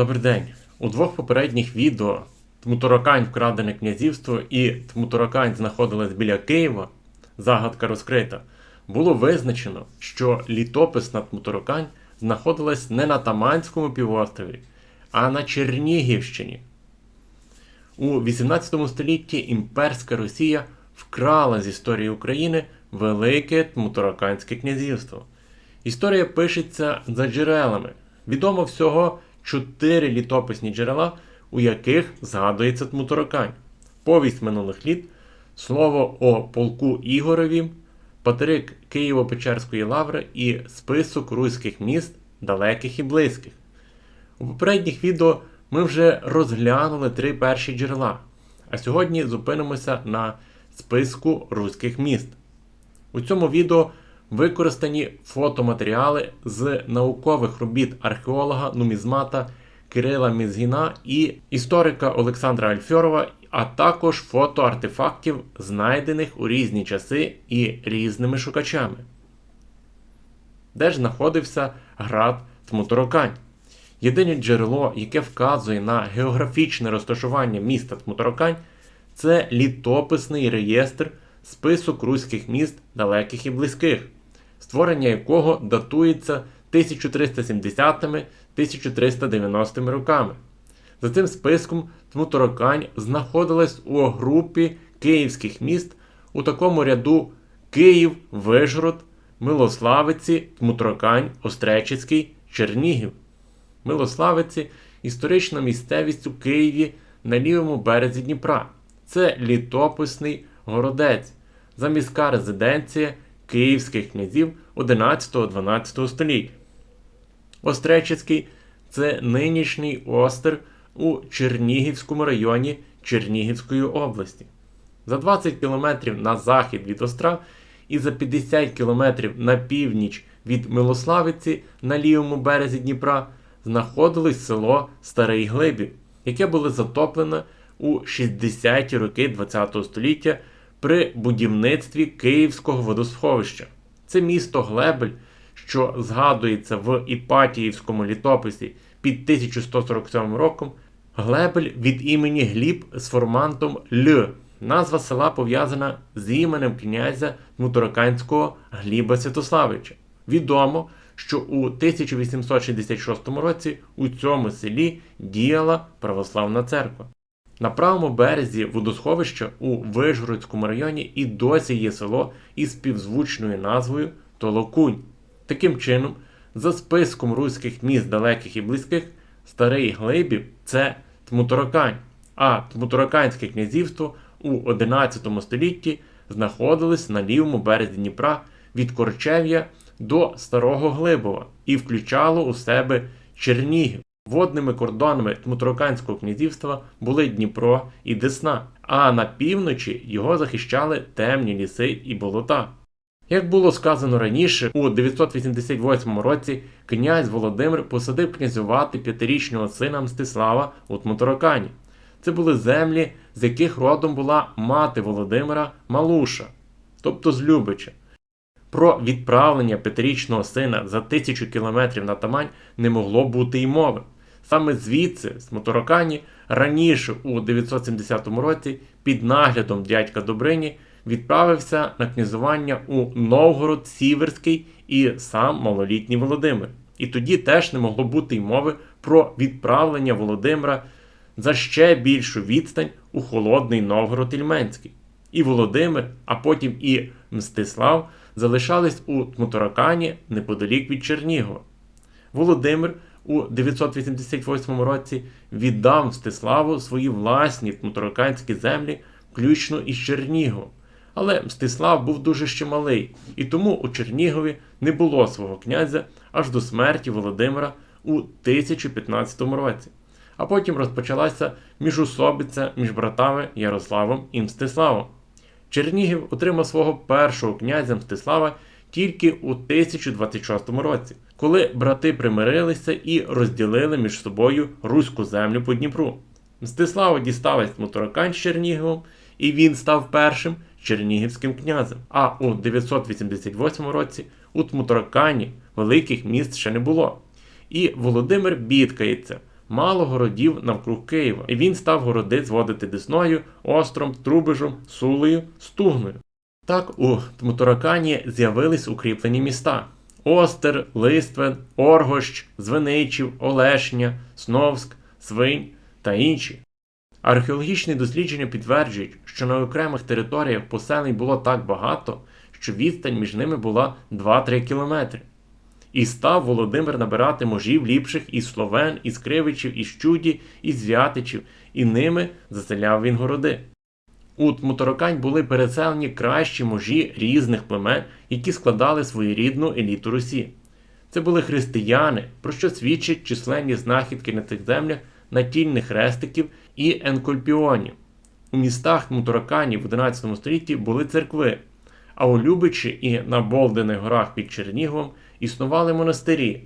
Добрий день. У двох попередніх відео Тмутуракань вкрадене князівство і Тмутуракань знаходилась біля Києва. Загадка розкрита. Було визначено, що літописна Тмутуракань знаходилась не на Таманському півострові, а на Чернігівщині. У 18 столітті імперська Росія вкрала з історії України велике Тмутураканське князівство. Історія пишеться за джерелами. Відомо всього чотири літописні джерела, у яких згадується Тмутуракань. Повість минулих літ, слово о полку Ігорові, патерик Києво-Печерської лаври і список руських міст, далеких і близьких. У попередніх відео ми вже розглянули три перші джерела, а сьогодні зупинимося на списку руських міст. У цьому відео використані фотоматеріали з наукових робіт археолога, нумізмата Кирила Мізгіна і історика Олександра Альфьорова, а також фото артефактів, знайдених у різні часи і різними шукачами. Де ж знаходився град Тмутурокань? Єдине джерело, яке вказує на географічне розташування міста Тмутурокань, це літописний реєстр список руських міст далеких і близьких, створення якого датується 1370-1390 роками. За цим списком Тмутурокань знаходилась у групі київських міст у такому ряду Київ, Вижгород, Милославиці, Тмутурокань, Остречицький, Чернігів. Милославиці історична місцевість у Києві на лівому березі Дніпра. Це літописний городець, заміська резиденція київських князів 11-12 століть. Остречицький це нинішній остер у Чернігівському районі Чернігівської області. За 20 кілометрів на захід від Остра і за 50 кілометрів на північ від Милославиці на лівому березі Дніпра знаходилось село Старий Глибів, яке було затоплене у 60-ті роки ХХ століття при будівництві Київського водосховища. Це місто Глебель, що згадується в Іпатіївському літописі під 1147 роком, Глебель від імені Гліб з формантом Л. Назва села пов'язана з іменем князя Мутураканського Гліба Святославича. Відомо, що у 1866 році у цьому селі діяла православна церква. На правому березі водосховища у Вишгородському районі і досі є село із співзвучною назвою Толокунь. Таким чином, за списком руських міст далеких і близьких, старий Глибів це Тмутуракань, а Тмутураканське князівство у 11 столітті знаходилось на лівому березі Дніпра від Корчев'я до Старого Глибова і включало у себе Чернігів. Водними кордонами Тмутураканського князівства були Дніпро і Десна, а на півночі його захищали темні ліси і болота. Як було сказано раніше, у 988 році князь Володимир посадив князювати п'ятирічного сина Мстислава у Тмутуракані. Це були землі, з яких родом була мати Володимира Малуша, тобто з Любича. Про відправлення п'ятирічного сина за тисячу кілометрів на Тамань не могло бути й мови. Саме звідси, з Моторокані, раніше у 970 році, під наглядом дядька Добрині, відправився на князування у Новгород Сіверський і сам малолітній Володимир. І тоді теж не могло бути й мови про відправлення Володимира за ще більшу відстань у холодний Новгород Ільменський. І Володимир, а потім і Мстислав залишались у Тмутаракані неподалік від Чернігова. Володимир у 988 році віддав Мстиславу свої власні тмутараканські землі, включно із Черніговом. Але Мстислав був дуже ще малий, і тому у Чернігові не було свого князя аж до смерті Володимира у 1015 році. А потім розпочалася міжусобиця між братами Ярославом і Мстиславом. Чернігів отримав свого першого князя Мстислава тільки у 1026 році, коли брати примирилися і розділили між собою руську землю по Дніпру. Мстиславу дісталась Мутуракань з Черніговом, і він став першим чернігівським князем. А у 988 році у Тмутаракані великих міст ще не було. І Володимир бідкається, мало городів навкруг Києва, і він став городи зводити Десною, Остром, Трубежем, Сулею, Стугною. Так у Тмутаракані з'явились укріплені міста: Остер, Листвен, Оргощ, Звеничів, Олешня, Сновськ, Свинь та інші. Археологічні дослідження підтверджують, що на окремих територіях поселень було так багато, що відстань між ними була 2-3 кілометри. І став Володимир набирати можів ліпших із словен, із кривичів, із чуді, із звятичів, і ними заселяв він городи. У Тмутаракань були переселені кращі можі різних племен, які складали своєрідну еліту Русі. Це були християни, про що свідчать численні знахідки на цих землях натільних хрестиків і енкольпіонів. У містах Тмутаракані в 11 столітті були церкви, а у Любичі і на Болдених горах під Черніговом існували монастирі.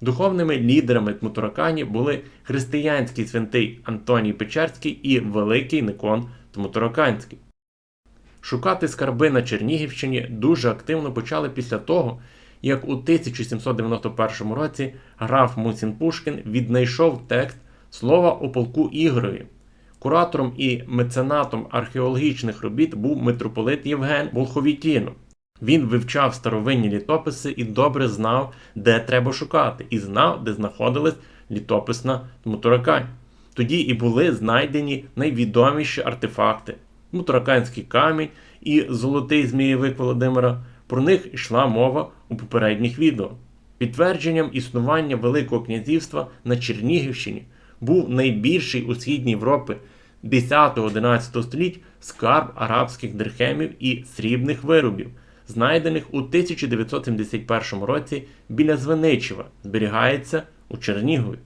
Духовними лідерами Тмутаракані були християнський святий Антоній Печерський і Великий Никон Тмутараканський. Шукати скарби на Чернігівщині дуже активно почали після того, як у 1791 році граф Мусін Пушкін віднайшов текст слова о полку Ігорові. Куратором і меценатом археологічних робіт був митрополит Євген Волховітінов. Він вивчав старовинні літописи і добре знав, де треба шукати, і знав, де знаходилась літописна Тмутаракань. Тоді і були знайдені найвідоміші артефакти Мутараканський камінь і золотий змієвик Володимира. Про них йшла мова у попередніх відео. Підтвердженням існування Великого князівства на Чернігівщині був найбільший у Східній Європі 10-11 століть скарб арабських дирхемів і срібних виробів, знайдених у 1971 році біля Звеничева, зберігається у Чернігові.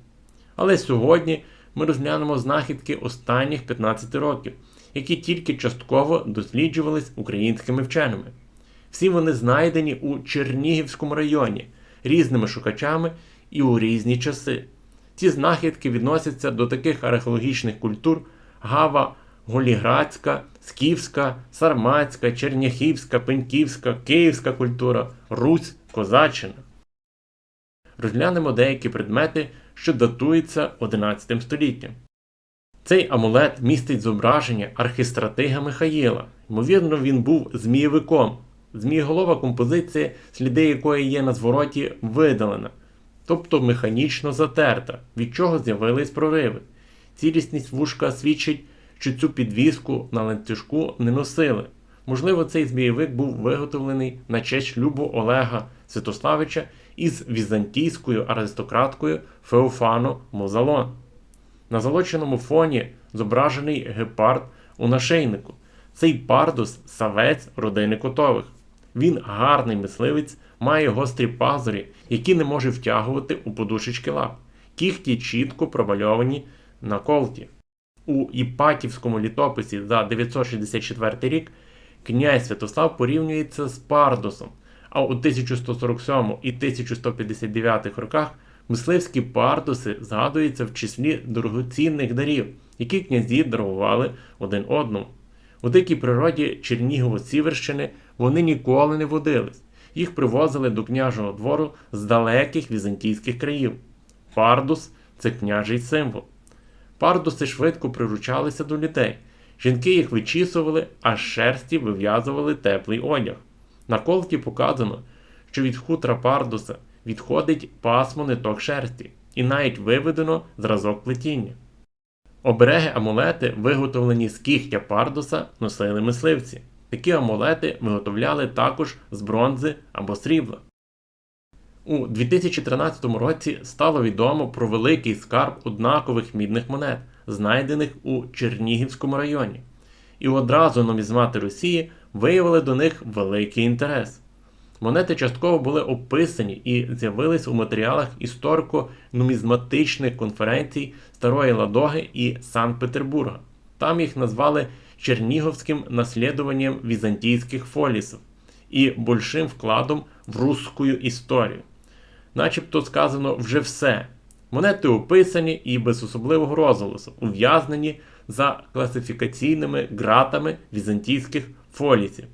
Але сьогодні ми розглянемо знахідки останніх 15 років, які тільки частково досліджувались українськими вченими. Всі вони знайдені у Чернігівському районі різними шукачами і у різні часи. Ці знахідки відносяться до таких археологічних культур Гава, Голіградська, Скіфська, Сарматська, Черняхівська, Пеньківська, Київська культура, Русь, Козаччина. Розглянемо деякі предмети, що датуються 11 століттям. Цей амулет містить зображення архістратига Михаїла. Ймовірно, він був змієвиком. Змієголова композиція, сліди якої є на звороті, видалена, тобто механічно затерта, від чого з'явились прориви. Цілісність вушка свідчить, що цю підвіску на ланцюжку не носили. Можливо, цей змієвик був виготовлений на честь шлюбу Олега Святославича із візантійською аристократкою Феофано Мозалон. На золоченому фоні зображений гепард у нашийнику. Цей пардус савець родини котових. Він гарний мисливець, має гострі пазурі, які не може втягувати у подушечки лап. Кіхті чітко провальовані на колті. У Іпатівському літописі за 964 рік князь Святослав порівнюється з Пардусом, а у 1147 і 1159 роках мисливські пардуси згадуються в числі дорогоцінних дарів, які князі дарували один одному. У дикій природі Чернігово-Сіверщини вони ніколи не водились. Їх привозили до княжого двору з далеких візантійських країв. Пардус це княжий символ. Пардуси швидко приручалися до людей. Жінки їх вичісували, а з шерсті вив'язували теплий одяг. На колті показано, що від хутра пардуса відходить пасмо ниток шерсті, і навіть виведено зразок плетіння. Обереги амулети, виготовлені з кігтя пардуса, носили мисливці. Такі амулети виготовляли також з бронзи або срібла. У 2013 році стало відомо про великий скарб однакових мідних монет, знайдених у Чернігівському районі. І одразу нумізмати Росії виявили до них великий інтерес. Монети частково були описані і з'явились у матеріалах історико-нумізматичних конференцій Старої Ладоги і Санкт-Петербурга. Там їх назвали чернігівським наслідуванням візантійських фолісів і большим вкладом в русську історію. Начебто сказано вже все. Монети описані і без особливого розголосу, ув'язнені за класифікаційними ґратами візантійських фолісів.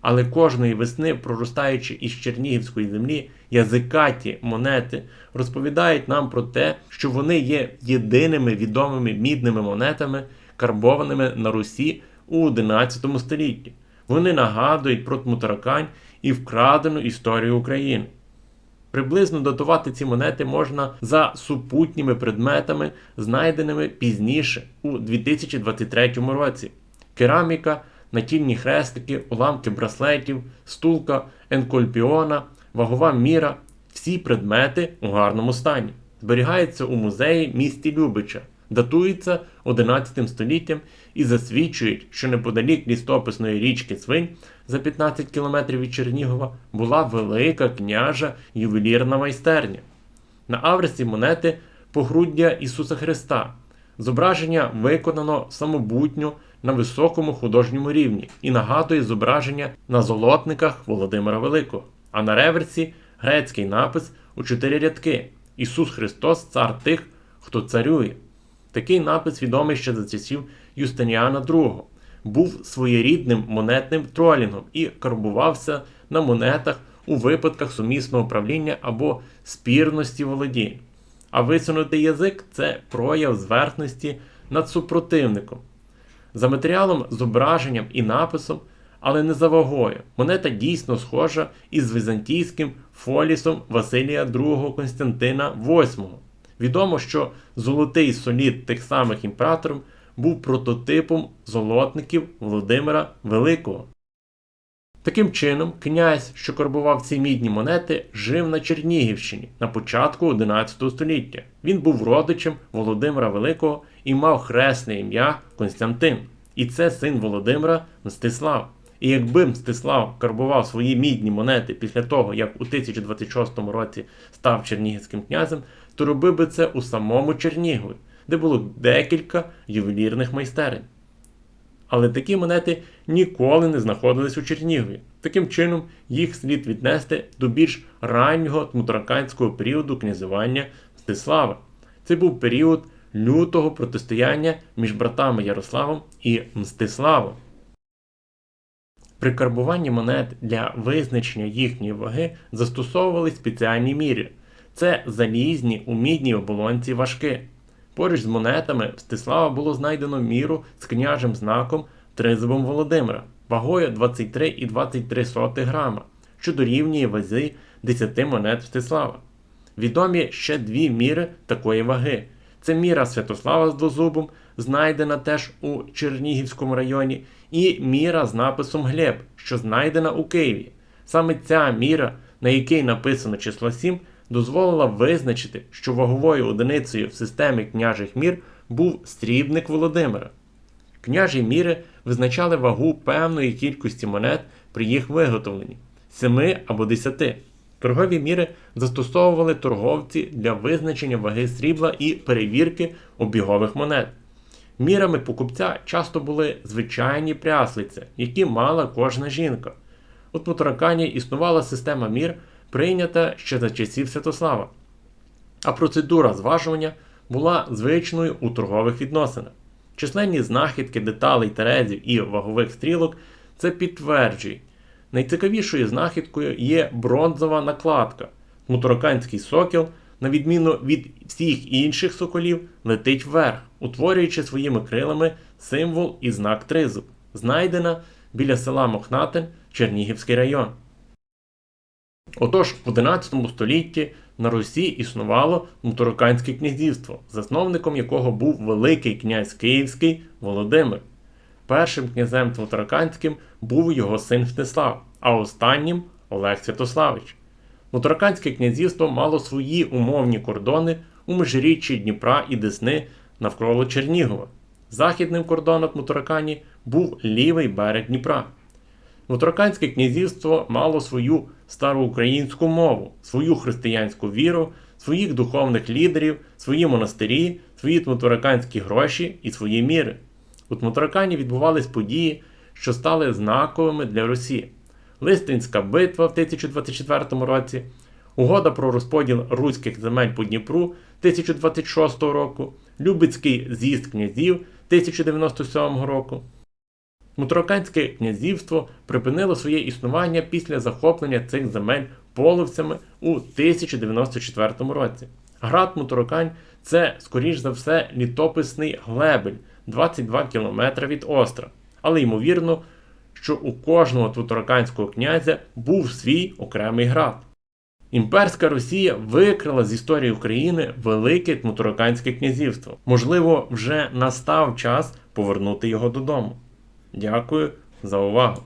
Але кожної весни, проростаючи із чернігівської землі, язикаті монети розповідають нам про те, що вони є єдиними відомими мідними монетами, карбованими на Русі у 11 столітті. Вони нагадують про Тмутаракань і вкрадену історію України. Приблизно датувати ці монети можна за супутніми предметами, знайденими пізніше у 2023 році. Кераміка, натільні хрестики, уламки браслетів, стулка, енкольпіона, вагова міра всі предмети у гарному стані. Зберігаються у музеї місті Любича, датуються 11 століттям і засвідчують, що неподалік лістописної річки Свинь за 15 кілометрів від Чернігова була велика княжа ювелірна майстерня. На авресі монети погруддя Ісуса Христа. Зображення виконано самобутньо на високому художньому рівні і нагадує зображення на золотниках Володимира Великого. А на реверсі грецький напис у чотири рядки: Ісус Христос, цар тих, хто царює. Такий напис відомий ще за часів Юстиніана II. Був своєрідним монетним тролінгом і карбувався на монетах у випадках сумісного правління або спірності володінь. А висунутий язик це прояв зверхності над супротивником. За матеріалом, зображенням і написом, але не за вагою, монета дійсно схожа із візантійським фолісом Василія II Константина VIII. Відомо, що золотий солід тих самих імператорів був прототипом золотників Володимира Великого. Таким чином, князь, що карбував ці мідні монети, жив на Чернігівщині на початку 11 століття. Він був родичем Володимира Великого і мав хресне ім'я Константин. І це син Володимира Мстислав. І якби Мстислав карбував свої мідні монети після того, як у 1026 році став чернігівським князем, то робив би це у самому Чернігові, де було декілька ювелірних майстерень. Але такі монети ніколи не знаходились у Чернігові. Таким чином, їх слід віднести до більш раннього тмутараканського періоду князювання Мстислава. Це був період лютого протистояння між братами Ярославом і Мстиславом. При карбуванні монет для визначення їхньої ваги застосовували спеціальні міри. Це залізні у мідній оболонці важки. Поруч з монетами Мстислава було знайдено міру з княжим знаком тризубом Володимира вагою 23,23 грама, що дорівнює вазі 10 монет Мстислава. Відомі ще дві міри такої ваги. Це міра Святослава з дозубом, знайдена теж у Чернігівському районі, і міра з написом Глеб, що знайдена у Києві. Саме ця міра, на якій написано число 7, дозволила визначити, що ваговою одиницею в системі княжих мір був срібник Володимира. Княжі міри визначали вагу певної кількості монет при їх виготовленні 7 або 10. Торгові міри застосовували торговці для визначення ваги срібла і перевірки обігових монет. Мірами покупця часто були звичайні пряслиці, які мала кожна жінка. У Тмутаракані існувала система мір, прийнята ще за часів Святослава. А процедура зважування була звичною у торгових відносинах. Численні знахідки деталей терезів і вагових стрілок це підтверджують. Найцікавішою знахідкою є бронзова накладка. Мутураканський сокіл, на відміну від всіх інших соколів, летить вверх, утворюючи своїми крилами символ і знак тризуб, знайдена біля села Мохнатин, Чернігівський район. Отож, в 11 столітті на Русі існувало Мутураканське князівство, засновником якого був Великий князь Київський Володимир. Першим князем Твотараканським був його син Мстислав, а останнім Олег Святославич. Мутараканське князівство мало свої умовні кордони у межиріччі Дніпра і Десни навколо Чернігова. Західним кордоном Мутаракані був лівий берег Дніпра. Мутараканське князівство мало свою староукраїнську мову, свою християнську віру, своїх духовних лідерів, свої монастирі, свої тмутараканські гроші і свої міри. У Тмутаракані відбувались події, що стали знаковими для Росії. Листинська битва в 1024 році, угода про розподіл руських земель по Дніпру 1026 року, Любецький з'їзд князів 1097 року. Тмутараканське князівство припинило своє існування після захоплення цих земель половцями у 1094 році. Град Мутаракань це, скоріш за все, літописний глебель 22 км від Остра. Але ймовірно, що у кожного тутараканського князя був свій окремий град. Імперська Росія викрила з історії України велике Тмутараканське князівство. Можливо, вже настав час повернути його додому. Дякую за увагу!